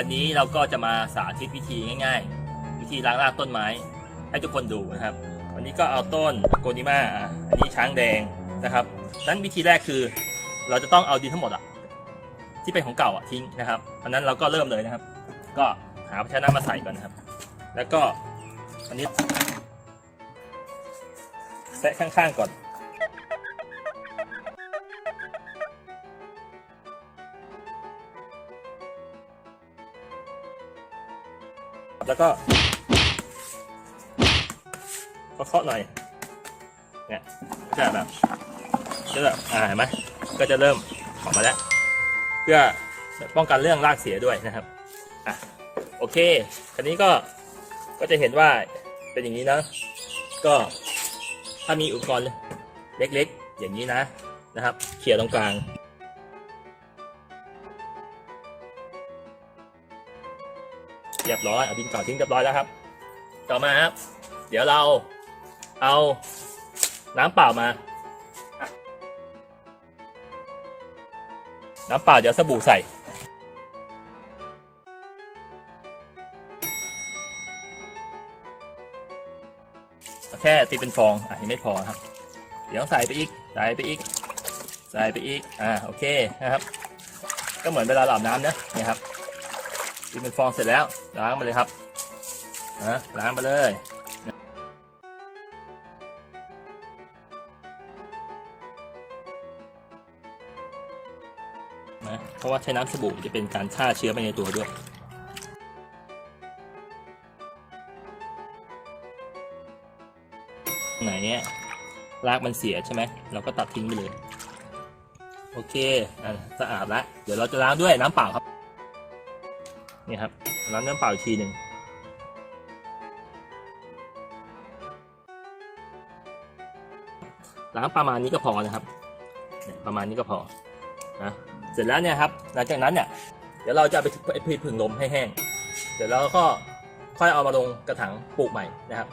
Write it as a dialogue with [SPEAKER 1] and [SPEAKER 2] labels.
[SPEAKER 1] วันนี้เราก็จะมาสาธิตวิธีง่ายๆ วิธีล้างรากต้นไม้ ให้ทุกคนดูนะครับ วันนี้ก็เอาต้นโกนิมาอันนี้ช้างแดงนะครับนั้นวิธีแรกคือ เราจะต้องเอาดินทั้งหมดอะที่เป็นของเก่าอะทิ้งนะครับอันนั้นเราก็เริ่มเลยนะครับ ก็หาภาชนะมาใส่ก่อนนะครับ แล้วก็อันนี้แซะข้างๆก่อน แล้วก็เคาะหน่อย เนี่ยก็จะแบบก็แบบอ่าเห็นไหมก็จะเริ่มออกมาแล้ว เพื่อป้องกันเรื่องรากเสียด้วยนะครับอะโอเคคันนี้ก็ก็จะเห็นว่าเป็นอย่างนี้นะ ก็ถ้ามีอุปกรณ์เล็กๆ อย่างนี้นะนะครับเขี่ยตรงกลาง เรียบร้อยเอาดินเก่าทิ้งเรียบร้อยแล้วครับ ต่อมาครับ เดี๋ยวเราเอาน้ำเปล่ามา น้ำเปล่าเดี๋ยวสบู่ใส่ แค่ตีเป็นฟองอะยังไม่พอครับ เดี๋ยวใส่ไปอีก ใส่ไปอีก ใส่ไปอีก อ่า โอเคนะครับ ก็เหมือนเวลาอาบน้ำนะเนี่ยครับ ตีเป็นฟองเสร็จแล้วล้างมาเลยครับนะล้างมาเลยนะเพราะว่าใช้น้ำสบู่จะเป็นการฆ่าเชื้อไปในตัวด้วยไหนเนี่ยรากมันเสียใช่ไหมเราก็ตัดทิ้งไปเลย โอเคอสะอาดละ เดี๋ยวเราจะล้างด้วยน้ำเปล่าครับ นี่ครับล้างน้ำเปล่าอีกทีหนึ่งล้างประมาณนี้ก็พอนะครับ ประมาณนี้ก็พอนะเสร็จแล้วเนี่ยครับ หลังจากนั้นเนี่ยเดี๋ยวเราจะไปไปผึ่งลมให้แห้ง เสร็จแล้วก็ค่อยเอามาลงกระถางปลูกใหม่นะครับ